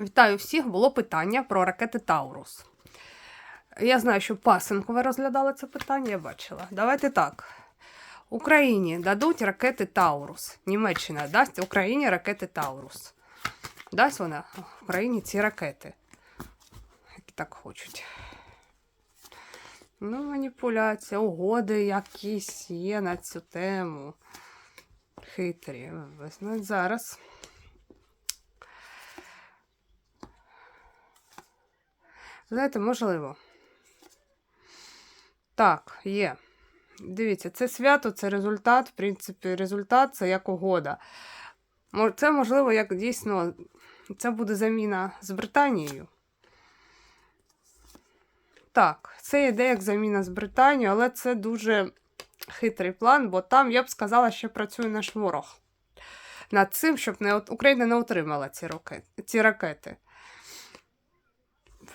Вітаю всіх! Було питання про ракети Таурус. Я знаю, що Пасенко ви розглядали це питання, я бачила. Давайте так. Україні дадуть ракети Таурус. Німеччина дасть Україні ракети Таурус. Дасть вона Україні ці ракети, які так хочуть. Ну, маніпуляція, угоди якісь є на цю тему. Хитрі. Візьмуть зараз. Знаєте, можливо. Так, є. Дивіться, це свято, це результат. В принципі, результат це як угода. Це можливо, як дійсно, це буде заміна з Британією. Так, це йде як заміна з Британією, але це дуже хитрий план, бо там, я б сказала, що працює наш ворог. Над цим, щоб не, Україна не отримала ці ракети.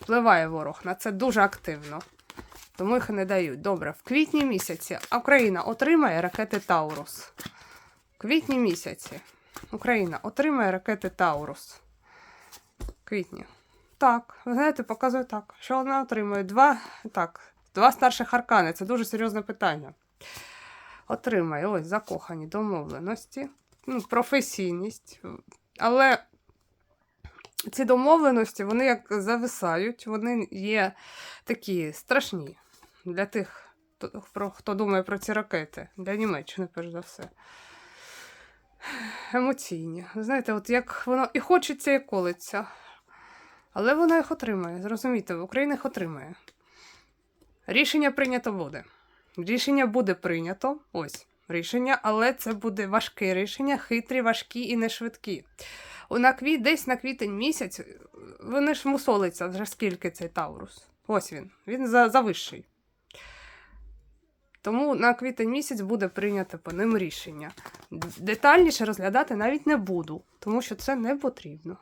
Впливає ворог на це дуже активно. Тому їх не дають. Добре, в квітні місяці Україна отримає ракети Таурус. В квітні місяці Україна отримає ракети Таурус. Квітні. Так, ви знаєте, показує так, що вона отримує два, так, два старших аркани. Це дуже серйозне питання. Отримає ось закохані домовленості, ну, професійність. Але ці домовленості, вони як зависають, вони є такі страшні для тих, хто, хто думає про ці ракети, для Німеччини, перш за все. Емоційні. Знаєте, от як воно і хочеться, і колиться. Але вона їх отримає. Зрозумійте, Україна їх отримає. Рішення прийнято буде. Рішення буде прийнято. Ось рішення, але це буде важке рішення, хитрі, важкі і не швидкі. На квіт, десь на квітень місяць вони ж мусолиться вже скільки цей Таурус. Ось він. Він за, завищий. Тому на квітень місяць буде прийнято по ним рішення. Детальніше розглядати навіть не буду, тому що це не потрібно.